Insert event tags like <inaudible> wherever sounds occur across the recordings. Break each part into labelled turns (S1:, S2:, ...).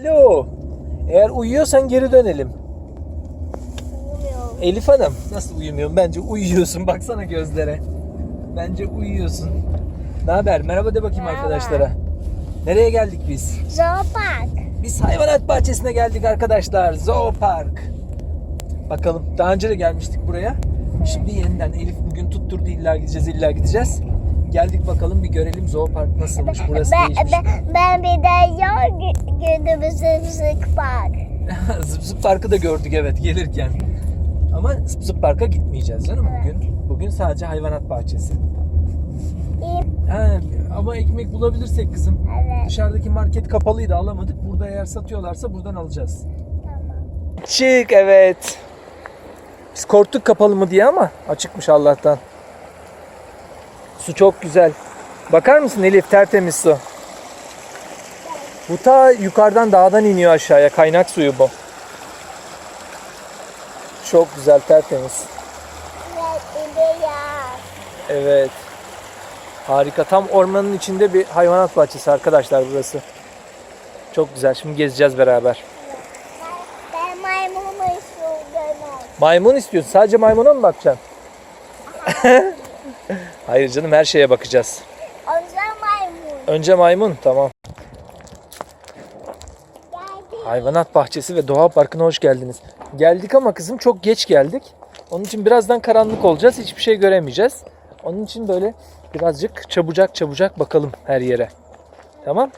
S1: Alo. Eğer uyuyorsan geri dönelim.
S2: Uyumuyorum.
S1: Elif Hanım nasıl uyumuyorum? Bence uyuyorsun. <laughs> Baksana gözlere. Bence uyuyorsun. Ne haber? Merhaba de bakayım
S2: Merhaba.
S1: arkadaşlara. Nereye geldik biz?
S2: Zoopark.
S1: Biz hayvanat bahçesine geldik arkadaşlar. Zoopark. Bakalım daha önce de gelmiştik buraya. Şimdi yeniden Elif bugün tutturdu illa gideceğiz illa gideceğiz. Geldik bakalım bir görelim zoopark nasılmış. Burası
S2: Ben,
S1: değişmiş.
S2: ben, ben bir de
S1: parkı da gördük evet gelirken. Ama zıp parka gitmeyeceğiz canım bugün. Bugün sadece hayvanat bahçesi. Ha, ama ekmek bulabilirsek kızım.
S2: Evet.
S1: Dışarıdaki market kapalıydı alamadık. Burada eğer satıyorlarsa buradan alacağız.
S2: Tamam.
S1: Çık evet. Biz korktuk kapalı mı diye ama açıkmış Allah'tan. Su çok güzel. Bakar mısın Elif tertemiz su. Bu ta yukarıdan dağdan iniyor aşağıya. Kaynak suyu bu. Çok güzel tertemiz.
S2: Evet.
S1: Harika. Tam ormanın içinde bir hayvanat bahçesi arkadaşlar burası. Çok güzel. Şimdi gezeceğiz beraber.
S2: Ben, ben maymunu istiyorum.
S1: Maymun istiyorsun. Sadece maymuna mı bakacaksın? <laughs> Hayır canım her şeye bakacağız.
S2: Ondan maymun.
S1: Önce maymun tamam. Hayvanat bahçesi ve doğa parkına hoş geldiniz. Geldik ama kızım çok geç geldik. Onun için birazdan karanlık olacağız. Hiçbir şey göremeyeceğiz. Onun için böyle birazcık çabucak çabucak bakalım her yere. Tamam?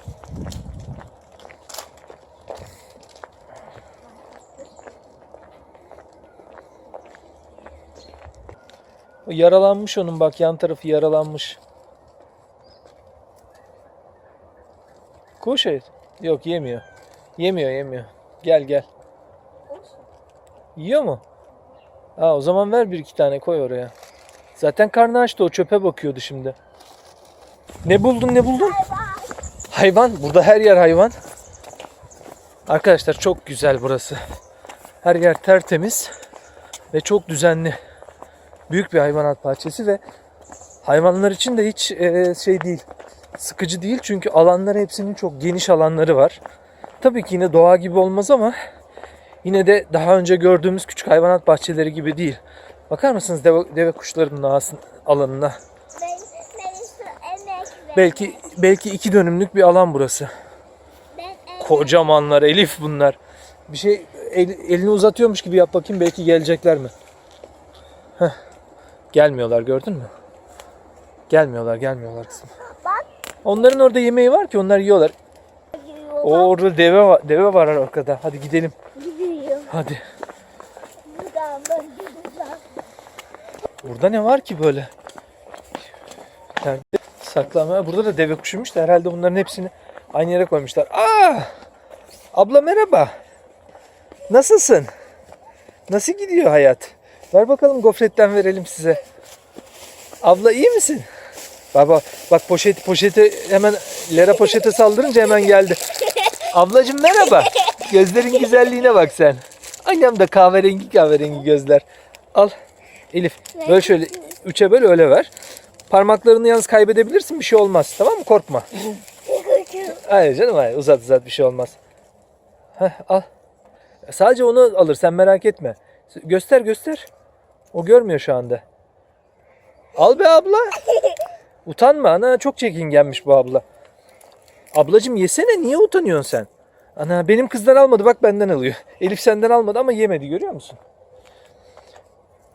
S1: O yaralanmış onun bak yan tarafı yaralanmış. Kuş et. Yok yemiyor. Yemiyor yemiyor. Gel gel. Yiyor mu? Aa, o zaman ver bir iki tane koy oraya. Zaten karnı açtı o çöpe bakıyordu şimdi. Ne buldun ne buldun? Hayvan. Burada her yer hayvan. Arkadaşlar çok güzel burası. Her yer tertemiz ve çok düzenli. Büyük bir hayvanat bahçesi ve hayvanlar için de hiç e, şey değil. Sıkıcı değil çünkü alanları hepsinin çok geniş alanları var. Tabii ki yine doğa gibi olmaz ama yine de daha önce gördüğümüz küçük hayvanat bahçeleri gibi değil. Bakar mısınız deve, deve kuşlarının alanına?
S2: Ben, ben.
S1: Belki belki iki dönümlük bir alan burası. Kocamanlar Elif bunlar. Bir şey el- elini uzatıyormuş gibi yap bakayım belki gelecekler mi? Heh. Gelmiyorlar gördün mü? Gelmiyorlar gelmiyorlar kızım.
S2: Bak.
S1: Onların orada yemeği var ki onlar yiyorlar. O orada deve var, deve var arkada. Hadi gidelim. Hadi. Burada ne var ki böyle? Yani saklama. Burada da deve kuşuymuş da herhalde bunların hepsini aynı yere koymuşlar. Aa! Abla merhaba. Nasılsın? Nasıl gidiyor hayat? Ver bakalım gofretten verelim size. Abla iyi misin? Baba bak poşet poşeti hemen lera poşete saldırınca hemen geldi. Ablacığım merhaba. Gözlerin güzelliğine bak sen. Annem de kahverengi kahverengi gözler. Al. Elif böyle şöyle üçe böl öyle ver. Parmaklarını yalnız kaybedebilirsin bir şey olmaz tamam mı korkma. Hayır canım hayır uzat uzat bir şey olmaz. Heh, al. Sadece onu alır sen merak etme. Göster göster. O görmüyor şu anda. Al be abla. <laughs> Utanma ana çok çekingenmiş bu abla. Ablacım yesene niye utanıyorsun sen? Ana benim kızdan almadı bak benden alıyor. Elif senden almadı ama yemedi görüyor musun?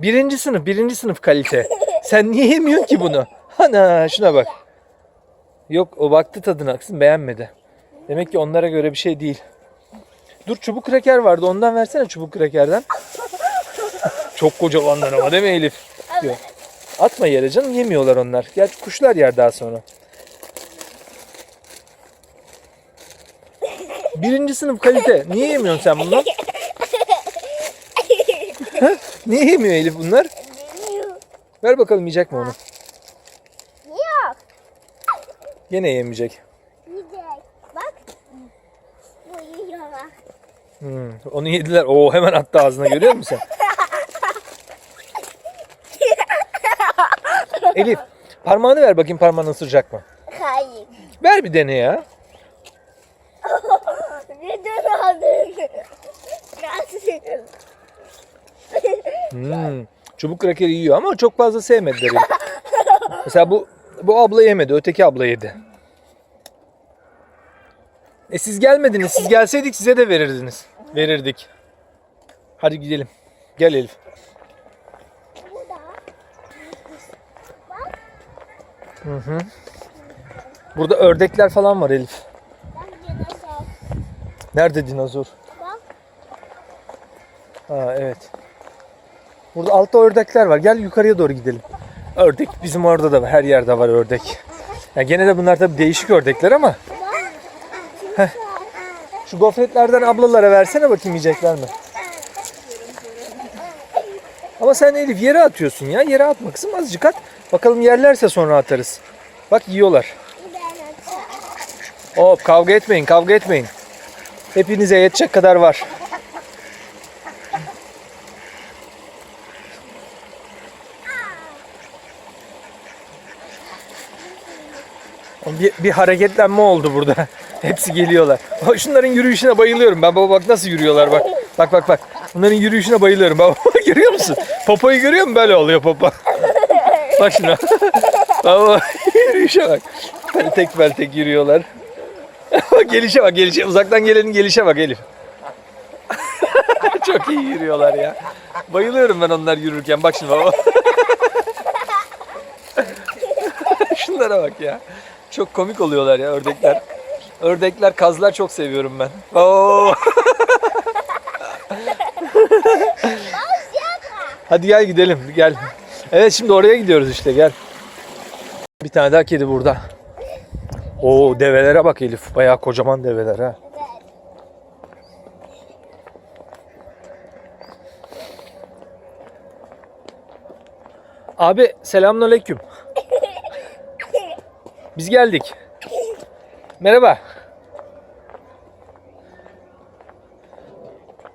S1: Birinci sınıf birinci sınıf kalite. Sen niye yemiyorsun ki bunu? Ana şuna bak. Yok o baktı tadına kızım beğenmedi. Demek ki onlara göre bir şey değil. Dur çubuk kraker vardı ondan versene çubuk krakerden. Çok kocamanlar ama değil mi Elif? Yok. Atma yere canım yemiyorlar onlar. Gel kuşlar yer daha sonra. Birinci sınıf kalite. Niye yemiyorsun sen bundan? Ha? Niye yemiyor Elif bunlar? Ver bakalım yiyecek mi onu?
S2: Yok.
S1: Gene yemeyecek.
S2: Gidecek. Bak. Bu yiyor bak.
S1: Hmm, onu yediler. Oo hemen attı ağzına görüyor musun sen? Elif parmağını ver bakayım parmağın ısıracak mı?
S2: Hayır.
S1: Ver bir dene ya. Hmm. Çubuk krakeri yiyor ama çok fazla sevmediler. Mesela bu bu abla yemedi, öteki abla yedi. E siz gelmediniz. Siz gelseydik size de verirdiniz. Verirdik. Hadi gidelim. Gel Elif. Hı hı. Burada ördekler falan var Elif. Nerede dinozor?
S2: Bak.
S1: Ha evet. Burada altta ördekler var. Gel yukarıya doğru gidelim. Ördek bizim orada da var. Her yerde var ördek. Ya gene de bunlar tabii değişik ördekler ama. Heh. Şu gofretlerden ablalara versene bakayım yiyecekler mi? Ama sen Elif yere atıyorsun ya. Yere atma kızım azıcık at. Bakalım yerlerse sonra atarız. Bak yiyorlar. Hop kavga etmeyin kavga etmeyin. Hepinize yetecek kadar var. Bir, bir hareketlenme oldu burada. <laughs> Hepsi geliyorlar. Şunların yürüyüşüne bayılıyorum. Ben baba bak nasıl yürüyorlar bak. Bak bak bak. Bunların yürüyüşüne bayılıyorum. Baba <laughs> görüyor musun? Popoyu görüyor musun? Böyle oluyor popo. <laughs> Bak şuna. Baba yürüyüşe bak. Peltek peltek yürüyorlar. <laughs> Gelişe bak gelişe. Uzaktan gelenin gelişe bak Elif. <laughs> Çok iyi yürüyorlar ya. Bayılıyorum ben onlar yürürken. Bak şimdi baba. <laughs> Şunlara bak ya. Çok komik oluyorlar ya ördekler. Ördekler, kazlar çok seviyorum ben. Oo. Hadi gel gidelim. Gel. Evet şimdi oraya gidiyoruz işte gel. Bir tane daha kedi burada. Oo develere bak Elif. Bayağı kocaman develer ha. Abi selamünaleyküm. Biz geldik. Merhaba.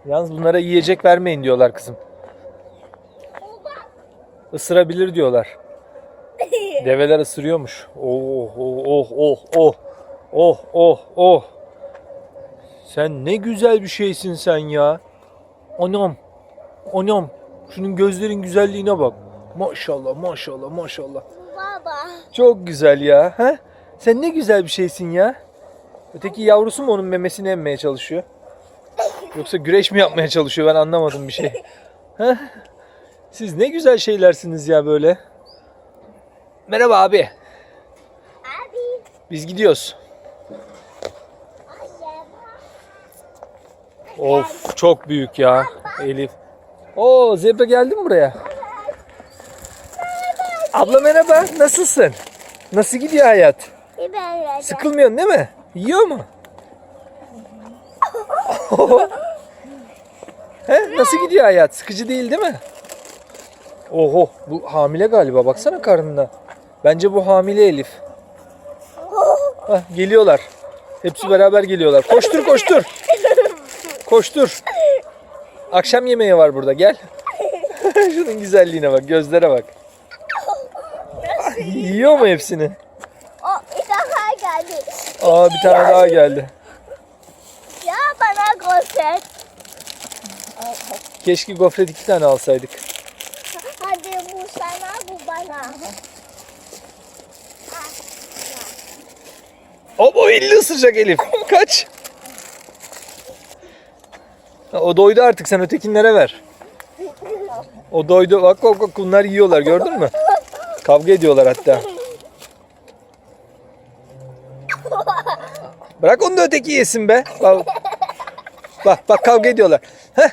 S1: Yalnız bunlara yiyecek vermeyin diyorlar kızım. Isırabilir diyorlar. Develer ısırıyormuş. Oh oh oh oh oh. Oh oh oh. Sen ne güzel bir şeysin sen ya. Anam. Anam. Şunun gözlerin güzelliğine bak. Maşallah maşallah maşallah.
S2: Baba.
S1: Çok güzel ya. Ha? Sen ne güzel bir şeysin ya. Öteki yavrusu mu onun memesini emmeye çalışıyor? Yoksa güreş mi yapmaya çalışıyor? Ben anlamadım bir şey. <laughs> Ha? Siz ne güzel şeylersiniz ya böyle. Merhaba abi.
S2: Abi.
S1: Biz gidiyoruz. Of çok büyük ya Elif. Oo zebra geldi mi buraya? Abla merhaba. Nasılsın? Nasıl gidiyor hayat? Sıkılmıyorsun değil mi? Yiyor mu? <laughs> He, nasıl gidiyor hayat? Sıkıcı değil değil mi? Oho bu hamile galiba baksana karnına. Bence bu hamile Elif. Hah, geliyorlar. Hepsi beraber geliyorlar. Koştur koştur. Koştur. Akşam yemeği var burada gel. <laughs> Şunun güzelliğine bak gözlere bak. Yiyor mu hepsini?
S2: O bir daha geldi.
S1: Aa bir tane daha geldi.
S2: Ya bana göster.
S1: Keşke gofret iki tane alsaydık.
S2: Hadi bu sana bu bana.
S1: Hop o elini ısıracak Elif. <laughs> Kaç. O doydu artık sen ötekinlere ver. O doydu. Bak bak bak bunlar yiyorlar gördün mü? Kavga ediyorlar hatta. Bırak onu da öteki yesin be. Bak bak, bak kavga ediyorlar. Heh.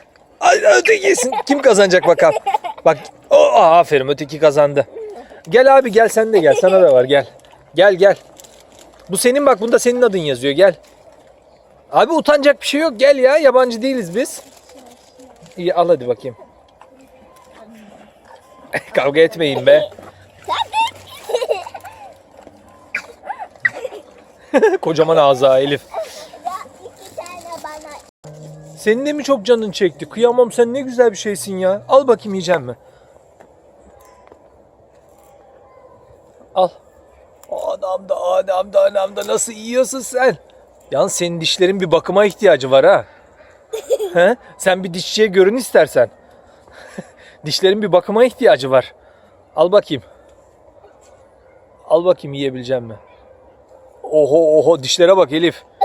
S1: Öteki yesin. Kim kazanacak bakalım. Bak. Oh, aferin öteki kazandı. Gel abi gel sen de gel. Sana da var gel. Gel gel. Bu senin bak bunda senin adın yazıyor gel. Abi utanacak bir şey yok gel ya yabancı değiliz biz. İyi al hadi bakayım. <laughs> Kavga etmeyin be. <laughs> Kocaman ağzı ha Elif. Senin de mi çok canın çekti? Kıyamam sen ne güzel bir şeysin ya. Al bakayım yiyecek mi? Al. Adam da adam da adam da nasıl yiyorsun sen? Yalnız senin dişlerin bir bakıma ihtiyacı var ha. <laughs> He? Sen bir dişçiye görün istersen. <laughs> Dişlerin bir bakıma ihtiyacı var. Al bakayım. Al bakayım yiyebileceğim mi? Oho oho dişlere bak Elif. <laughs>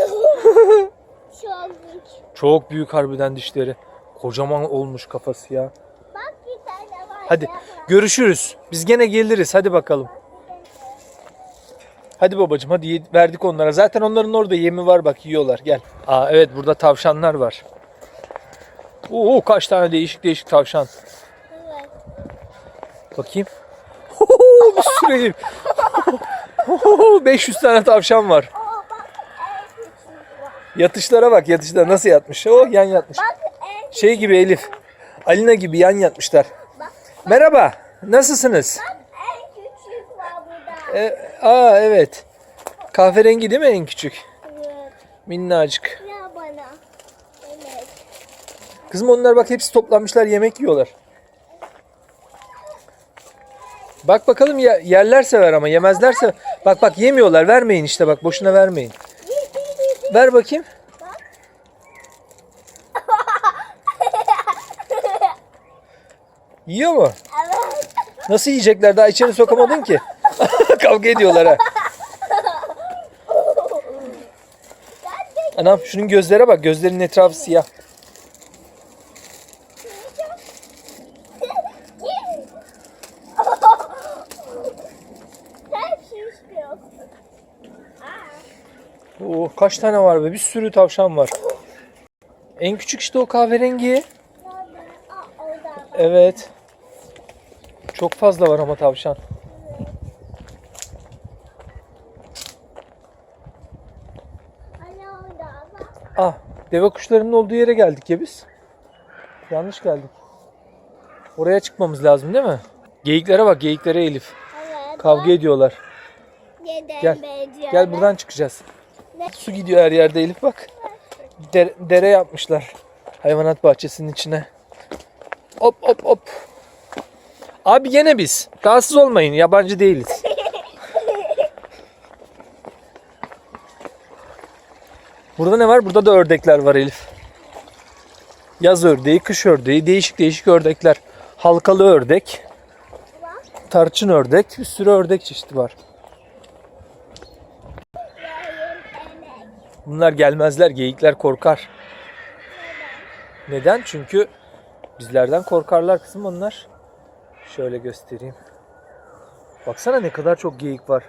S2: Çok büyük.
S1: Çok büyük harbiden dişleri. Kocaman olmuş kafası ya.
S2: Bak bir tane var.
S1: Hadi
S2: ya.
S1: görüşürüz. Biz gene geliriz. Hadi bakalım. Hadi babacığım hadi ye- verdik onlara. Zaten onların orada yemi var bak yiyorlar. Gel. Aa evet burada tavşanlar var. Oo kaç tane değişik değişik tavşan.
S2: Evet.
S1: Bakayım. bir sürü Elif. 500 tane tavşan var.
S2: Oo bak en küçük var.
S1: Yatışlara bak yatışlar nasıl yatmış. Oh yan yatmış.
S2: Bak en
S1: Şey gibi Elif. Alina gibi yan yatmışlar.
S2: bak,
S1: Merhaba. Nasılsınız?
S2: bak en küçük var burada.
S1: E, aa evet. Kahverengi değil mi en küçük?
S2: Evet.
S1: Minnacık.
S2: Ya bana. Evet.
S1: Kızım onlar bak hepsi toplanmışlar yemek yiyorlar. Bak bakalım ya, yerlerse ver ama yemezlerse bak bak yemiyorlar vermeyin işte bak boşuna vermeyin. Ver bakayım. <laughs> Yiyor mu?
S2: Evet.
S1: Nasıl yiyecekler daha içeri sokamadın ki. <laughs> Kavga ediyorlar ha. Anam şunun gözlere bak gözlerinin etrafı siyah. Oo, kaç tane var be bir sürü tavşan var. En küçük işte o kahverengi. Evet. Çok fazla var ama tavşan.
S2: Hani orada bak.
S1: Ah, deve kuşlarının olduğu yere geldik ya biz. Yanlış geldik. Oraya çıkmamız lazım değil mi? Geyiklere bak, geyiklere Elif.
S2: Evet.
S1: Kavga ediyorlar.
S2: Neden
S1: Gel. Gel buradan çıkacağız.
S2: Ne?
S1: Su gidiyor her yerde Elif bak. Dere, dere yapmışlar. Hayvanat bahçesinin içine. Hop hop hop. Abi gene biz. Rahatsız olmayın. Yabancı değiliz. Burada ne var? Burada da ördekler var Elif. Yaz ördeği, kış ördeği, değişik değişik ördekler. Halkalı ördek, tarçın ördek, bir sürü ördek çeşidi var. Bunlar gelmezler, geyikler korkar. Neden? Çünkü bizlerden korkarlar kızım onlar. Şöyle göstereyim. Baksana ne kadar çok geyik var.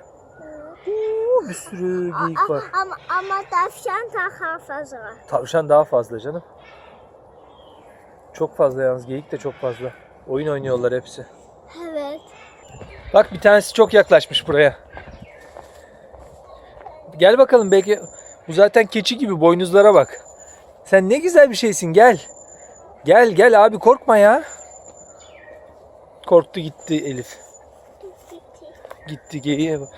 S1: Bir sürü geyik var.
S2: Ama, ama tavşan daha fazla.
S1: Tavşan daha fazla canım. Çok fazla yalnız geyik de çok fazla. Oyun oynuyorlar hepsi.
S2: Evet.
S1: Bak bir tanesi çok yaklaşmış buraya. Gel bakalım belki bu zaten keçi gibi boynuzlara bak. Sen ne güzel bir şeysin gel. Gel gel abi korkma ya. Korktu gitti Elif. Gitti geyiğe bak.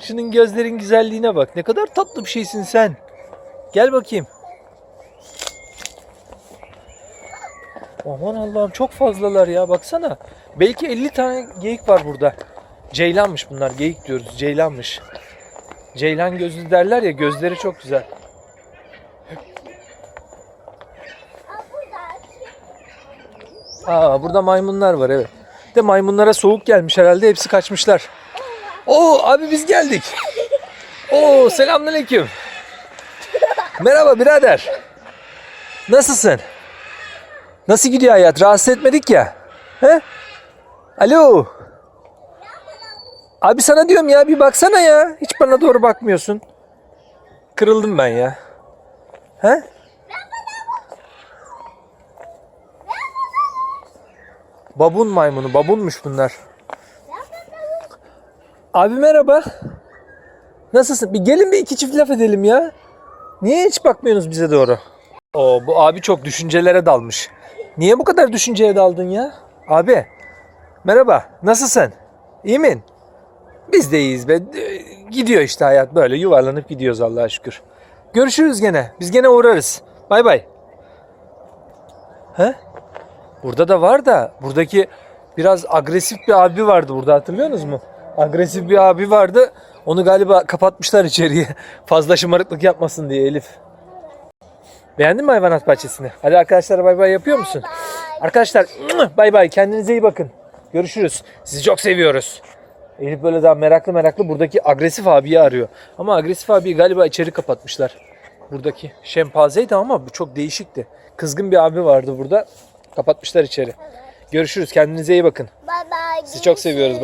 S1: Şunun gözlerin güzelliğine bak. Ne kadar tatlı bir şeysin sen. Gel bakayım. Aman Allah'ım çok fazlalar ya baksana. Belki 50 tane geyik var burada. Ceylanmış bunlar. Geyik diyoruz. Ceylanmış. Ceylan gözlü derler ya gözleri çok güzel.
S2: Aa, burada.
S1: Maymunlar var evet. De maymunlara soğuk gelmiş herhalde hepsi kaçmışlar. Oo abi biz geldik. Oo selamünaleyküm. Merhaba birader. Nasılsın? Nasıl gidiyor hayat? Rahatsız etmedik ya. He? Alo. Abi sana diyorum ya bir baksana ya. Hiç bana doğru bakmıyorsun. Kırıldım ben ya. He? Babun maymunu. Babunmuş bunlar. Abi merhaba. Nasılsın? Bir gelin bir iki çift laf edelim ya. Niye hiç bakmıyorsunuz bize doğru? Oo bu abi çok düşüncelere dalmış. Niye bu kadar düşünceye daldın ya? Abi. Merhaba. Nasılsın? İyi min? Biz de iyiyiz be. Ee, Gidiyor işte hayat böyle yuvarlanıp gidiyoruz Allah'a şükür. Görüşürüz gene. Biz gene uğrarız. Bay bay. He? Burada da var da buradaki biraz agresif bir abi vardı burada hatırlıyorsunuz mu? Agresif bir abi vardı. Onu galiba kapatmışlar içeriye. <laughs> Fazla şımarıklık yapmasın diye Elif. Beğendin mi hayvanat bahçesini? Hadi arkadaşlara bay bay yapıyor musun? Arkadaşlar <clears throat> bay bay kendinize iyi bakın. Görüşürüz. Sizi çok seviyoruz. Elif böyle daha meraklı meraklı buradaki agresif abiyi arıyor. Ama agresif abiyi galiba içeri kapatmışlar. Buradaki şempazeydi ama bu çok değişikti. Kızgın bir abi vardı burada. Kapatmışlar içeri. Görüşürüz. Kendinize iyi bakın. Sizi çok seviyoruz.